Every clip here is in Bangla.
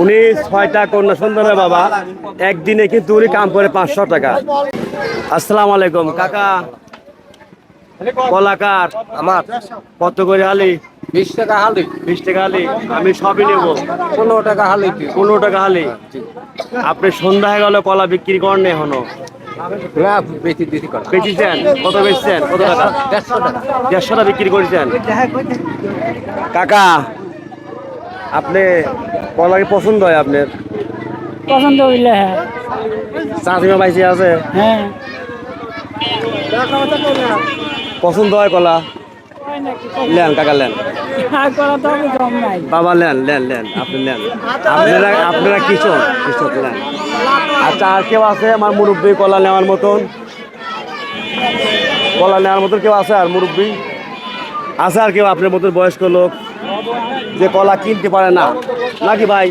উনি ছয়টা কন্যা সন্তানের বাবা। একদিনে কিন্তু উনি কাম করে পাঁচশো টাকা। আসসালামু আলাইকুম কাকা। কলাকার আমার। কত করে হালি? বিশ টাকা হালি। বিশ টাকা হালি আমি সবই নেব। পনেরো টাকা হালি। পনেরো টাকা হালি। আপনি সন্ধ্যা হয়ে গেল কলা বিক্রি করেন এখনও? বেচেছেন? কত বেচছেন? কত টাকা? দেড়শো টাকা। দেড়শোটা বিক্রি করেছেন? কাকা আপনি কলা কি পছন্দ হয় আপনার? পছন্দ হইলে হ্যাঁ। চাষিমা পাইছে আছে? হ্যাঁ। পছন্দ হয় কলা? লেন কাকা লেন। বাবা লেন লেন লেন আপনি লেন। আপনারা আপনারা কৃষক কৃষক লেন। আচ্ছা আর কেউ আছে? আমার মুরব্বী কলা নেওয়ার মতন? কলা নেওয়ার মতন কেউ আছে আর মুরব্বী? আছে আর কেউ? আপনার মতন বয়স্ক লোক? যে কলা কিনতে পারে না। নাকি ভাই?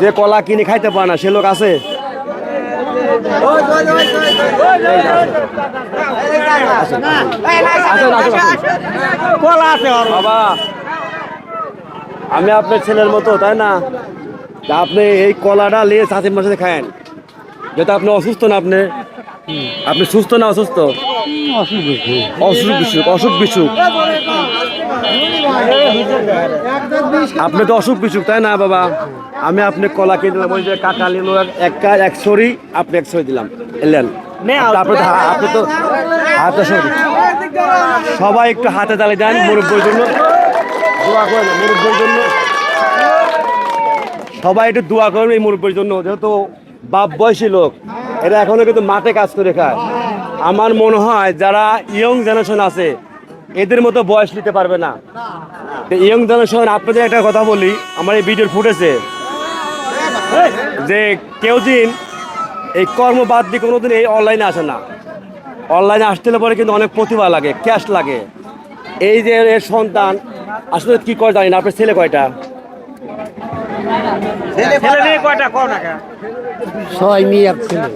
যে কলা কিনে খাইতে পারে না, সে লোক আছে। কলা বাবা, আমি আপনার ছেলের মতো, তাই না? আপনি এই কলাটা নিয়ে চাষের মাসে খায়েন। যেটা আপনি অসুস্থ না আপনি। আপনি সুস্থ না অসুস্থ? অসুখ বিসুখ অসুখ বিসুখ। আপনি তো অসুখ বিসুখ তাই না বাবা? আমি আপনি কলা কিনে দিলাম ওই যে কাকা নিল এক এক সরি আপনি এক সরি দিলাম। এলেন আপনি তো আপনি তো হাতে সরি সবাই একটু হাতে তালে দেন মুরব্বীর জন্য। দোয়া করেন মুরব্বীর জন্য। সবাই একটু দোয়া করবেন এই মুরব্বীর জন্য যেহেতু বাপ বয়সী লোক। এরা এখনও কিন্তু মাঠে কাজ করে খায়। আমার মনে হয় যারা ইয়ং জেনারেশন আছে, এদের মতো বয়স নিতে পারবে না। ইয়ং জেনারেশন আপনাদের একটা কথা বলি, আমার এই ভিডিওর ফুটেছে যে কেউ দিন এই কর্ম বাদ দিয়ে কোনোদিন এই অনলাইনে আসে না। অনলাইনে আসতে পরে কিন্তু অনেক প্রতিভা লাগে ক্যাশ লাগে। এই যে এর সন্তান, আসলে কি করে জানি না, আপনার ছেলে কয়টা? ছেলে মেয়ে কয়টা কও না ছয় মেয়ে এক ছেলে।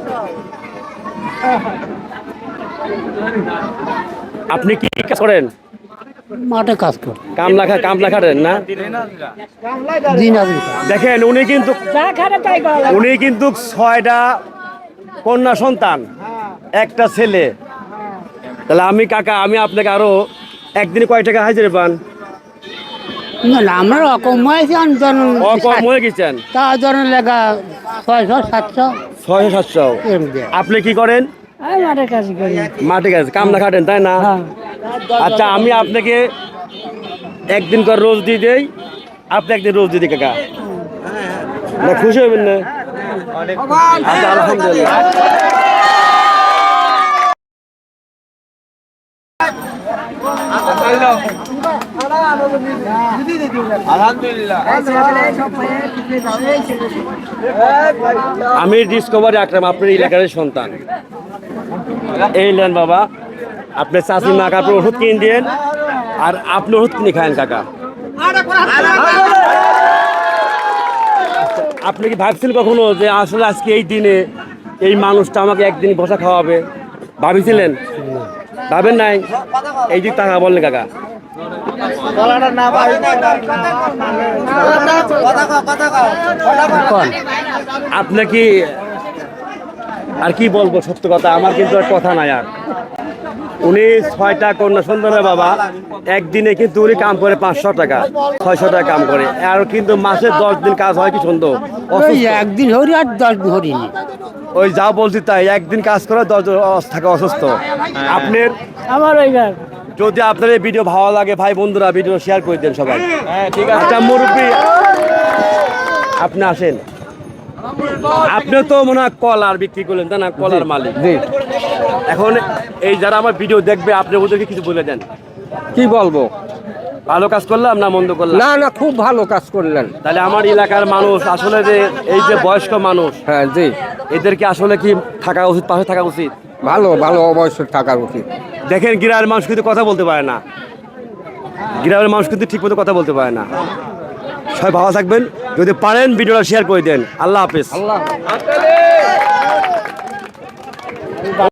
আপনি কি কাজ করেন? মাঠে কাজ কর। কামলা খা কামলা খাটেন না? দেখেন উনি কিন্তু। উনি কিন্তু ছয়টা কন্যা সন্তান একটা ছেলে। তাহলে আমি কাকা আমি আপনাকে আরও একদিনে কয় টাকা হাজিরে পান? না আমরা কমাইছি জন ও হয়ে গেছেন? তা জন লেগা ছয়শো সাতশো। ছয়শো সাতশো? আপনি কি করেন? কাজ করি। মাঠে গেছে কামলা খাটেন তাই না? হ্যাঁ। আচ্ছা আমি আপনাকে একদিন করে রোজ দিয়ে দেই আপনি একদিন রোজ দিয়ে দিই কাকা। না খুশি হবেন না? আচ্ছা আলহামদুলিল্লাহ। আমি ডিসকভারি আকরাম আপনার এলাকার সন্তান। এই নেন বাবা, আপনি চাষি মা কাপড় ওষুধ কিনে দিন আর আপনি ওষুধ কিনে খায়েন কাকা। আপনি কি ভাবছেন কখনো যে আসলে আজকে এই দিনে এই মানুষটা আমাকে একদিন বসা খাওয়াবে? ভাবিছিলেন? ভাবেন নাই? এই দিক টাকা বললেন কাকা। আপনি কি আর কি বলব সত্য কথা? আমার কিন্তু আর কথা নাই আর। উনি ছয়টা কন্যা সন্তানের বাবা। একদিনে কিন্তু উনি কাম করে পাঁচশো টাকা ছয়শো টাকা কাম করে। আর কিন্তু মাসে দশ দিন কাজ হয় কি সুন্দর ওই একদিন হরি আর দশ দিন হরিনি ওই যা বলছি তাই একদিন কাজ করে দশ দিন অস- থাকা অসুস্থ। আপনার আমার ওই যদি আপনার এই ভিডিও ভালো লাগে ভাই বন্ধুরা ভিডিও শেয়ার করে দেন সবাই। ঠিক আছে। আচ্ছা মুরব্বী আপনি আসেন। আপনি তো মনে হয় কলার বিক্রি করলেন তাই না? কলার মালিক। এখন এই যারা আমার ভিডিও দেখবে আপনি ওদেরকে কিছু বলে দেন। কি বলব? ভালো কাজ করলাম না মন্দ করলাম? না না খুব ভালো কাজ করলেন। তাহলে আমার এলাকার মানুষ আসলে যে এই যে বয়স্ক মানুষ হ্যাঁ জি। এদেরকে আসলে কি থাকা উচিত পাশে থাকা উচিত? ভালো ভালো অবশ্যই থাকা উচিত। দেখেন গ্রামের মানুষ কিন্তু কথা বলতে পারে না। গ্রামের মানুষ কিন্তু ঠিক মতো কথা বলতে পারে না। সবাই ভালো থাকবেন। যদি পারেন, ভিডিওটা শেয়ার করে দেন। আল্লাহ হাফিজ। আল্লাহ